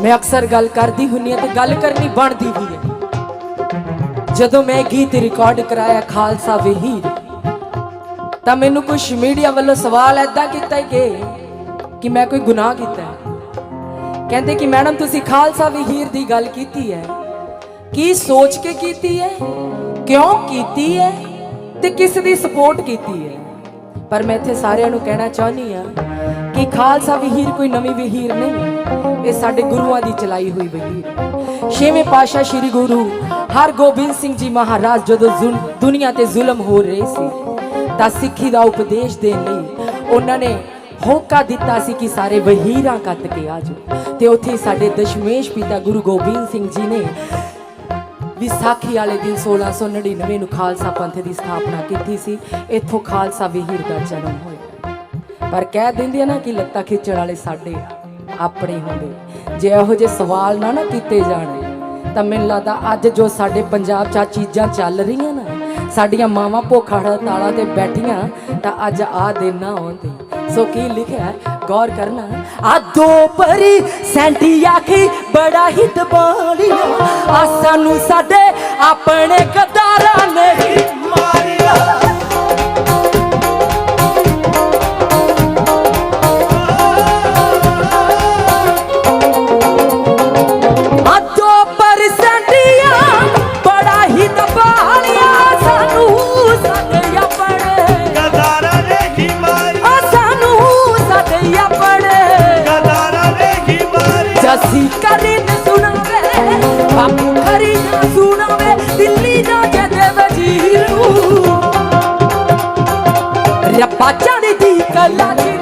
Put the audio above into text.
ਮੈਂ ਅਕਸਰ ਗੱਲ ਕਰਦੀ ਹੁੰਨੀ ਆ ਤੇ ਗੱਲ ਕਰਨੀ ਬਣਦੀ ਵੀ ਹੈ ਜਦੋਂ ਮੈਂ ਗੀਤ ਰਿਕਾਰਡ ਕਰਾਇਆ ਖਾਲਸਾ ਵਹੀਰ, ਤਾਂ ਮੈਨੂੰ ਕੁਝ ਮੀਡੀਆ ਵੱਲੋਂ ਸਵਾਲ ਐਦਾਂ ਕੀਤਾ ਕਿ ਕਿ ਮੈਂ ਕੋਈ ਗੁਨਾਹ ਕੀਤਾ ਹੈ। ਕਹਿੰਦੇ ਕਿ ਮੈਡਮ ਤੁਸੀਂ ਖਾਲਸਾ ਵਹੀਰ ਦੀ ਗੱਲ ਕੀਤੀ ਹੈ। ਕੀ ਸੋਚ ਕੇ ਕੀਤੀ ਹੈ? ਕਿਉਂ ਕੀਤੀ ਹੈ? ਤੇ ਕਿਸ ਦੀ ਸਪੋਰਟ ਕੀਤੀ ਹੈ? ਪਰ ਮੈਂ ਇੱਥੇ ਸਾਰਿਆਂ ਨੂੰ ਕਹਿਣਾ ਚਾਹੁੰਦੀ ਆ ਇਹ ਖਾਲਸਾ ਵਹੀਰ ਕੋਈ ਨਵੀਂ ਵਹੀਰ ਨਹੀਂ। ਇਹ ਸਾਡੇ ਗੁਰੂਆਂ ਦੀ ਚਲਾਈ ਹੋਈ ਵਹੀਰ। ਛੇਵੇਂ ਪਾਤਸ਼ਾਹ ਸ੍ਰੀ ਗੁਰੂ ਹਰਗੋਬਿੰਦ ਸਿੰਘ ਜੀ ਮਹਾਰਾਜ ਜਦੋਂ ਜ਼ੁਲ- ਦੁਨੀਆ ਤੇ ਜ਼ੁਲਮ ਹੋ ਰਹੇ ਸੀ, ਤਾਂ ਸਿੱਖੀ ਦਾ ਉਪਦੇਸ਼ ਦੇਣ ਲਈ ਉਹਨਾਂ ਨੇ ਹੋਕਾ ਦਿੱਤਾ ਸੀ ਕਿ ਸਾਰੇ ਵਹੀਰਾਂ ਕੱਤ ਕੇ ਆ ਜਾਓ। ਤੇ ਉੱਥੇ ਸਾਡੇ ਦਸ਼ਮੇਸ਼ ਪਿਤਾ ਗੁਰੂ ਗੋਬਿੰਦ ਸਿੰਘ ਜੀ ਨੇ ਵਿਸਾਖੀ ਵਾਲੇ ਦਿਨ 1699 ਨੂੰ ਖਾਲਸਾ ਪੰਥ ਦੀ ਸਥਾਪਨਾ ਕੀਤੀ ਸੀ। ਇੱਥੋਂ ਖਾਲਸਾ ਵਹੀਰ ਦਾ ਜਨਮ ਹੋਇਆ। ਪਰ ਕਹਿ ਦਿੰਦੇ ਆ ਨਾ ਕਿ ਲੱਤਾਂ ਖਿੱਚਣ ਵਾਲੇ ਸਾਡੇ ਆਪਣੇ ਹੁੰਦੇ। ਜੇ ਇਹੋ ਜਿਹੇ ਸਵਾਲ ਨਾ ਨਾ ਕੀਤੇ ਜਾਣ, ਤਾਂ ਮੈਨੂੰ ਲੱਗਦਾ ਅੱਜ ਜੋ ਸਾਡੇ ਪੰਜਾਬ 'ਚ ਆਹ ਚੀਜ਼ਾਂ ਚੱਲ ਰਹੀਆਂ ਨਾ, ਸਾਡੀਆਂ ਮਾਵਾਂ ਭੁੱਖ ਹੜਤਾਲਾਂ ਤੇ ਬੈਠੀਆਂ, ਤਾਂ ਅੱਜ ਆ ਦਿਨ ਨਾ ਆਉਂਦੇ। ਸੋ ਕੀ ਲਿਖਿਆ ਗੌਰ ਕਰਨਾ। ਆ ਦੋ ਪਰੀ ਸੈਂਟੀ ਆਖੀ, ਬੜਾ ਹੀ ਦਬਾਲੀਆਂ ਆ ਸਾਨੂੰ ਸਾਡੇ ਆਪਣੇ ਗਦਾਰਾਂ I like it.